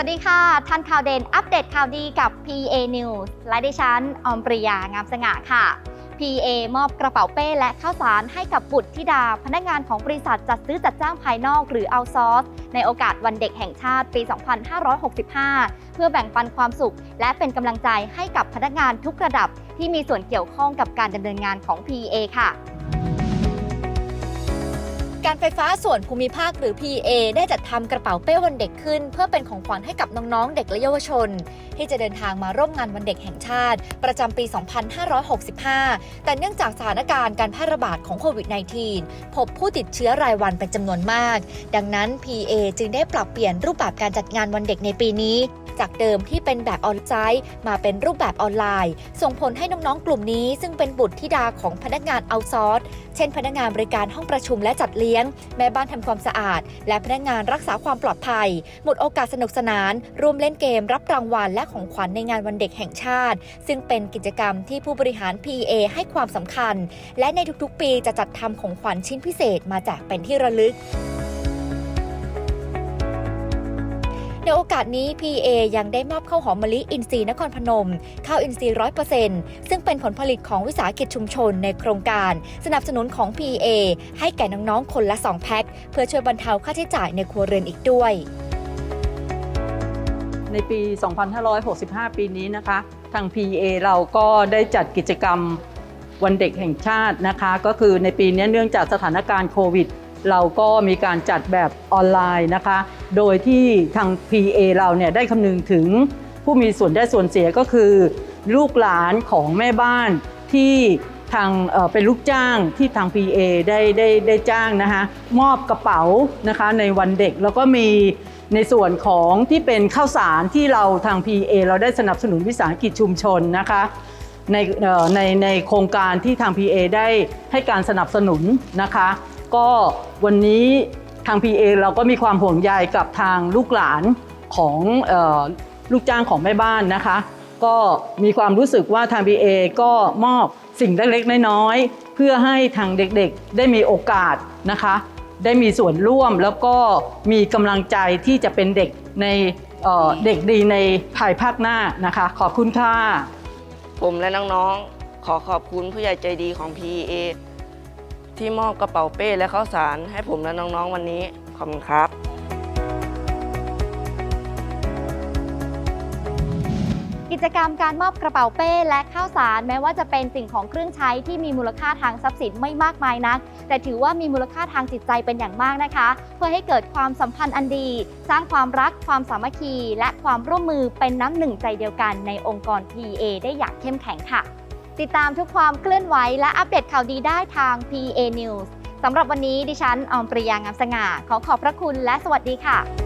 วัสดีค่ะ ทันข่าวเด่นอัปเดตข่าวดีกับ PA News และดิฉัน อมปริยางามสง่าค่ะ PA มอบกระเป๋าเป้และข้าวสารให้กับบุตรธิดา พนักงานของบริษัทจัดซื้อจัดจ้างภายนอกหรือ outsource ในโอกาสวันเด็กแห่งชาติปี 2565 เพื่อแบ่งปันความสุข และเป็นกำลังใจให้กับพนักงานทุกระดับที่มีส่วนเกี่ยวข้องกับการดำเนินงานของ PA ค่ะ การไฟฟ้าส่วนภูมิภาคหรือ PA ได้จัดทำกระเป๋าเป้วันเด็กขึ้น เพื่อเป็นของขวัญให้กับน้องๆ เด็กและเยาวชน ที่จะเดินทางมาร่วมงานวันเด็กแห่งชาติ ประจำปี 2565 แต่เนื่องจากสถานการณ์การแพร่ระบาดของโควิด -19 พบผู้ติดเชื้อรายวันเป็นจำนวนมาก ดังนั้น PA จึงได้ปรับเปลี่ยนรูปแบบการจัดงานวันเด็กในปีนี้ จากเดิมที่เป็นแบบออนไลน์มาเป็นรูปแบบออนไลน์ ส่งผลให้น้องๆ กลุ่มนี้ ซึ่งเป็นบุตรธิดาของพนักงานเอาซอร์ เช่น พนักงานบริการห้องประชุมและจัดเลี้ยง แม่บ้านทำความสะอาด และพนักงานรักษาความปลอดภัย หมดโอกาสสนุกสนาน ร่วมเล่นเกมรับรางวัลและของขวัญในงานวันเด็กแห่งชาติ ซึ่งเป็นกิจกรรมที่ผู้บริหาร PA ให้ความสำคัญ และในทุกๆ ปีจะจัดทำของขวัญชิ้นพิเศษมาแจกเป็นที่ระลึก ในโอกาสนี้ PA ยังได้มอบข้าวหอมมะลิอินทรีย์นครพนม ข้าวอินทรีย์ร้อยเปอร์เซ็นต์ซึ่งเป็นผลผลิตของวิสาหกิจชุมชนในโครงการ สนับสนุนของ PA ให้แก่น้องๆ คนละ 2 แพ็คเพื่อช่วยบรรเทาค่าใช้จ่ายในครัวเรือนอีกด้วย ในปี 2565 ปีนี้นะคะ ทาง PA เราก็ได้จัดกิจกรรมวันเด็กแห่งชาตินะคะ ก็คือในปีนี้เนื่องจากสถานการณ์โควิด เราก็มีการจัดแบบออนไลน์นะคะ โดยที่ทาง PA เราเนี่ยได้คำนึงถึงผู้มีส่วนได้ส่วนเสียก็คือ ลูกหลานของแม่บ้านที่ทางเเป็นลูกจ้างที่ทาง PA ได้ได้ได้จ้างนะคะมอบกระเป๋านะคะในวันเด็กแล้วก็มีในส่วนของที่เป็นข้าวสารที่เราทาง PA เราได้สนับสนุนวิสาหกิจชุมชนนะคะในในในโครงการที่ทาง PA ได้ให้การสนับสนุนนะคะ ก็วันนี้ ทาง PA เราก็มีความห่วงใยกับทางลูกหลานของออลูกจ้างของแม่บ้านนะคะ ก็มีความรู้สึกว่าทาง PA ก็มอบสิ่งเล็กๆน้อยๆเพื่อให้ทางเด็กๆได้มีโอกาสนะคะ ได้มีส่วนร่วมแล้วก็มีกำลังใจที่จะเป็นเด็กในเเด็กดีในภายภาคหน้านะคะ ขอบคุณค่ะ ผมและน้องๆขอขอบคุณผู้ใหญ่ใจดีของ PA ที่มอบกระเป๋าเป้และข้าวสารให้ผมและน้องๆวันนี้ ขอบคุณครับกิจกรรมการมอบกระเป๋าเป้และข้าวสารแม้ว่าจะเป็นสิ่งของเครื่องใช้ที่มีมูลค่าทางทรัพย์สินไม่มากมายนัก แต่ถือว่ามีมูลค่าทางจิตใจเป็นอย่างมากนะคะ เพื่อให้เกิดความสัมพันธ์อันดี สร้างความรักความสามัคคี และความร่วมมือเป็นน้ำหนึ่งใจเดียวกันในองค์กร PA ได้อย่างเข้มแข็งค่ะ ติดตามทุกความเคลื่อนไหวและอัปเดตข่าวดีได้ทาง PA News สำหรับวันนี้ดิฉันออมปริยางามสง่า ขอขอบพระคุณและสวัสดีค่ะ